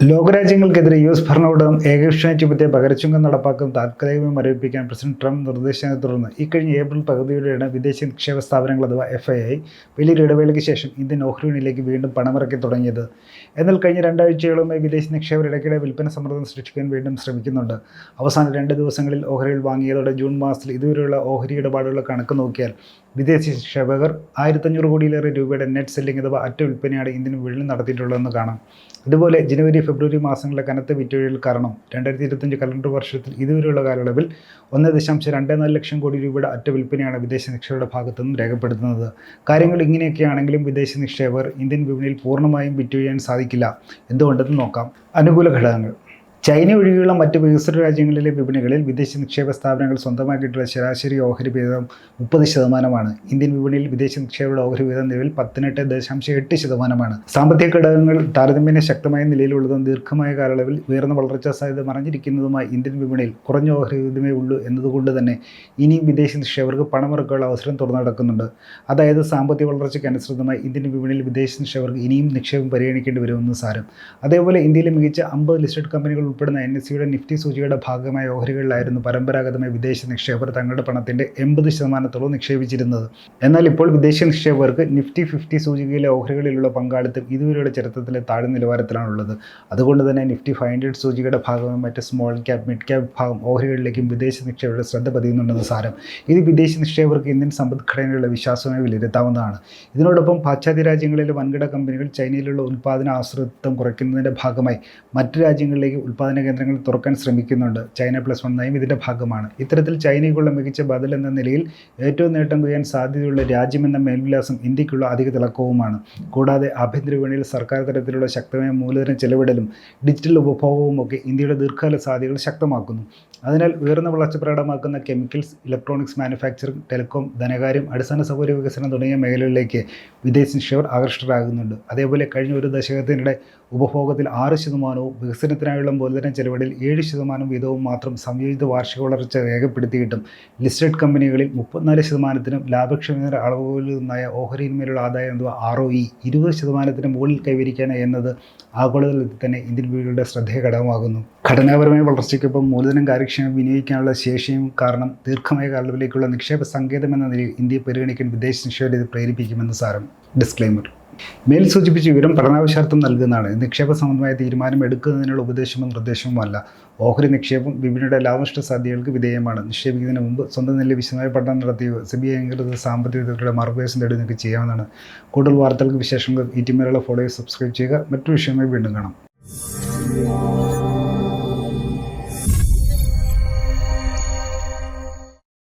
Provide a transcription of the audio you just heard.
ലോകരാജ്യങ്ങൾക്കെതിരെ U S ഭരണകൂടം ഏകപക്ഷീയ ചുമത്തിയ പകരച്ചുങ്കം നടപ്പാക്കും താൽക്കാലികമായി മരവിപ്പിക്കാൻ പ്രസിഡന്റ് ട്രംപ് നിർദ്ദേശത്തെ തുടർന്ന് ഇക്കഴിഞ്ഞ ഏപ്രിൽ പകുതിയോടെയാണ് വിദേശ നിക്ഷേപ സ്ഥാപനങ്ങൾ അഥവാ എഫ് ഐ ഐ വലിയൊരു ഇടവേളയ്ക്ക് ശേഷം ഇന്ത്യൻ ഓഹരി വീണ്ടും പണമിറക്കി തുടങ്ങിയത്. എന്നാൽ കഴിഞ്ഞ രണ്ടാഴ്ചകളുമായി വിദേശ നിക്ഷേപർ ഇടയ്ക്കിടെ വിൽപ്പന സമ്മർദ്ദം സൃഷ്ടിക്കാൻ വീണ്ടും ശ്രമിക്കുന്നുണ്ട്. അവസാന രണ്ട് ദിവസങ്ങളിൽ ഓഹരികൾ വാങ്ങിയതോടെ ജൂൺ മാസത്തിൽ ഇതുവരെയുള്ള ഓഹരി ഇടപാടുകളുടെ കണക്ക് നോക്കിയാൽ വിദേശ നിക്ഷേപകർ ആയിരത്തഞ്ഞൂറ് കോടിയിലേറെ രൂപയുടെ നെറ്റ് സെല്ലിംഗ് അഥവാ അറ്റ വിൽപ്പനയാണ് ഇന്ത്യൻ വിപണിയിൽ നടത്തിയിട്ടുള്ളതെന്ന് കാണാം. അതുപോലെ ജനുവരി ഫെബ്രുവരി മാസങ്ങളിലെ കനത്ത വിറ്റുവഴികൾ കാരണം രണ്ടായിരത്തി ഇരുപത്തഞ്ച് കലണ്ടർ വർഷത്തിൽ ഇതുവരെയുള്ള കാലയളവിൽ ഒന്ന് ദശാംശം രണ്ട് നാല് ലക്ഷം കോടി രൂപയുടെ അറ്റ വിൽപ്പനയാണ് വിദേശ നിക്ഷേപരുടെ ഭാഗത്തു നിന്നും രേഖപ്പെടുത്തുന്നത്. കാര്യങ്ങൾ ഇങ്ങനെയൊക്കെയാണെങ്കിലും വിദേശ നിക്ഷേപകർ ഇന്ത്യൻ വിപണിയിൽ പൂർണമായും വിറ്റൊഴിയാൻ സാധിക്കില്ല. എന്തുകൊണ്ടെന്ന് നോക്കാം. അനുകൂല ഘടകങ്ങൾ. ചൈന ഒഴികെയുള്ള മറ്റ് വികസിത രാജ്യങ്ങളിലെ വിപണികളിൽ വിദേശ നിക്ഷേപ സ്ഥാപനങ്ങൾ സ്വന്തമാക്കിയിട്ടുള്ള ശരാശരി ഓഹരി വീതം മുപ്പത് ശതമാനമാണ്. ഇന്ത്യൻ വിപണിയിൽ വിദേശ നിക്ഷേപയുടെ ഓഹരി വീതം നിലവിൽ പത്തിനെട്ട് ദശാംശം എട്ട് ശതമാനമാണ്. സാമ്പത്തിക ഘടകങ്ങൾ താരതമ്യേന ശക്തമായ നിലയിലുള്ളതും ദീർഘമായ കാലയളവിൽ ഉയർന്ന വളർച്ചാ സാധ്യത മറിഞ്ഞിരിക്കുന്നതുമായി ഇന്ത്യൻ വിപണിയിൽ കുറഞ്ഞ ഓഹരി വിഹിതമേ ഉള്ളൂ എന്നതുകൊണ്ട് തന്നെ ഇനിയും വിദേശ നിക്ഷേപകർക്ക് പണമിറക്കാനുള്ള അവസരം തുറന്നു നടക്കുന്നുണ്ട്. അതായത് സാമ്പത്തിക വളർച്ചയ്ക്ക് അനുസൃതമായി ഇന്ത്യൻ വിപണിയിൽ വിദേശ നിക്ഷേപകർക്ക് ഇനിയും നിക്ഷേപം പരിഗണിക്കേണ്ടി വരുമെന്ന് സാരം. അതേപോലെ ഇന്ത്യയിലെ മികച്ച അമ്പത് ലിസ്റ്റഡ് കമ്പനികൾ ഉൾപ്പെടുന്ന എൻ എസ് സിയുടെ നിഫ്റ്റി സൂചികയുടെ ഭാഗമായ ഓഹരികളിലായിരുന്നു പരമ്പരാഗതമായി വിദേശ നിക്ഷേപർ തങ്ങളുടെ പണത്തിന്റെ എൺപത് ശതമാനത്തോളം നിക്ഷേപിച്ചിരുന്നത്. എന്നാൽ ഇപ്പോൾ വിദേശ നിക്ഷേപകർക്ക് നിഫ്റ്റി ഫിഫ്റ്റി സൂചികയിലെ ഓഹരികളിലുള്ള പങ്കാളിത്തം ഇതുവരെയുള്ള ചരിത്രത്തിലെ താഴ്ന്ന നിലവാരത്തിലാണുള്ളത്. അതുകൊണ്ട് തന്നെ നിഫ്റ്റി ഫൈവ് ഹൺഡ്രഡ് സൂചികയുടെ ഭാഗമായി മറ്റ് സ്മോൾ ക്യാപ് മിഡ് ക്യാപ് ഭാഗം ഓഹരികളിലേക്കും വിദേശ നിക്ഷേപകരുടെ ശ്രദ്ധ പതിയുന്നുണ്ടെന്ന് സാരം. ഇത് വിദേശ നിക്ഷേപകർക്ക് ഇന്ത്യൻ സമ്പദ്ഘടനയിലുള്ള വിശ്വാസമായി വിലയിരുത്താവുന്നതാണ്. ഇതിനോടൊപ്പം പാശ്ചാത്യ രാജ്യങ്ങളിലെ വൻകിട കമ്പനികൾ ചൈനയിലുള്ള ഉൽപ്പാദന ആശ്രിതത്വം കുറയ്ക്കുന്നതിന്റെ ഭാഗമായി മറ്റ് രാജ്യങ്ങളിലേക്ക് ഉൽപ്പാദന കേന്ദ്രങ്ങൾ തുറക്കാൻ ശ്രമിക്കുന്നുണ്ട്. ചൈന പ്ലസ് വൺ നയം ഇതിന്റെ ഭാഗമാണ്. ഇത്തരത്തിൽ ചൈനയ്ക്കുള്ള മികച്ച ബദൽ എന്ന നിലയിൽ ഏറ്റവും നേട്ടം കൊയ്യാൻ സാധ്യതയുള്ള രാജ്യമെന്ന മേൽവിലാസം ഇന്ത്യക്കുള്ള അധിക തിളക്കവുമാണ്. കൂടാതെ ആഭ്യന്തര വിപണിയിൽ സർക്കാർ തലത്തിലുള്ള ശക്തമായ മൂലധന ചെലവിടലും ഡിജിറ്റൽ ഉപഭോഗവും ഒക്കെ ഇന്ത്യയുടെ ദീർഘകാല സാധ്യതകൾ ശക്തമാക്കുന്നു. അതിനാൽ ഉയർന്ന വളർച്ച പ്രകടമാക്കുന്ന കെമിക്കൽസ് ഇലക്ട്രോണിക്സ് മാനുഫാക്ചറിംഗ് ടെലികോം ധനകാര്യം അടിസ്ഥാന സൗകര്യ വികസനം തുടങ്ങിയ മേഖലകളിലേക്ക് വിദേശ നിക്ഷേപർ ആകർഷ്ടരാകുന്നുണ്ട് അതേപോലെ കഴിഞ്ഞ ഒരു ദശകത്തിനിടെ ഉപഭോഗത്തിൽ ആറ് ശതമാനവും വികസനത്തിനായുള്ള മൂലധന ചെലവിടിൽ ഏഴ് ശതമാനം വീതവും മാത്രം സംയോജിത വാർഷിക വളർച്ച രേഖപ്പെടുത്തിയിട്ടും ലിസ്റ്റഡ് കമ്പനികളിൽ മുപ്പത്തിനാല് ശതമാനത്തിനും ലാഭക്ഷമത അളവുകളിൽ നിന്നായ ഓഹരിയിന്മേലുള്ള ആദായം അഥവാ ആർ ഒ ഇ. ഇരുപത് ശതമാനത്തിന് മുകളിൽ കൈവരിക്കാൻ എന്നത് ആഗോളതലത്തിൽ തന്നെ ഇന്ത്യൻ വീടുകളുടെ ശ്രദ്ധേയ ഘടകമാകുന്നു. ഘടനാപരമായ വളർച്ചയ്ക്കൊപ്പം മൂലധനം കാര്യക്ഷമം വിനിയോഗിക്കാനുള്ള ശേഷിയും കാരണം ദീർഘമായ കാലത്തിലേക്കുള്ള നിക്ഷേപ സങ്കേതം എന്ന നിലയിൽ ഇന്ത്യയെ പരിഗണിക്കാൻ വിദേശ നിക്ഷേപം ഇത് പ്രേരിപ്പിക്കുമെന്ന് സാരം. ഡിസ്ക്ലെയിമർ മേൽ സൂചിപ്പിച്ച വിവരം പഠനാവശ്യാർത്ഥം നൽകുന്നതാണ്. നിക്ഷേപ സംബന്ധമായ തീരുമാനം എടുക്കുന്നതിനുള്ള ഉപദേശമോ നിർദ്ദേശമോ അല്ല. ഓഹരി നിക്ഷേപം വിപണിയുടെ ലാഭനഷ്ട സാധ്യതകൾക്ക് വിധേയമാണ്. നിക്ഷേപിക്കുന്നതിന് മുമ്പ് സ്വന്തം നില വിശദമായ പഠനം നടത്തിയോ ഐ അംഗീകൃത സാമ്പത്തിക വിദഗ്ധരുടെ മാർഗദർശനം തേടി നിങ്ങൾക്ക് ചെയ്യാവുന്നതാണ്. കൂടുതൽ വാർത്തകൾക്ക് വിശേഷങ്ങൾ ഈ ടീമിലുള്ള ഫോളോയെ സബ്സ്ക്രൈബ് ചെയ്യുക. മറ്റു വിഷയമായി വീണ്ടും കാണാം.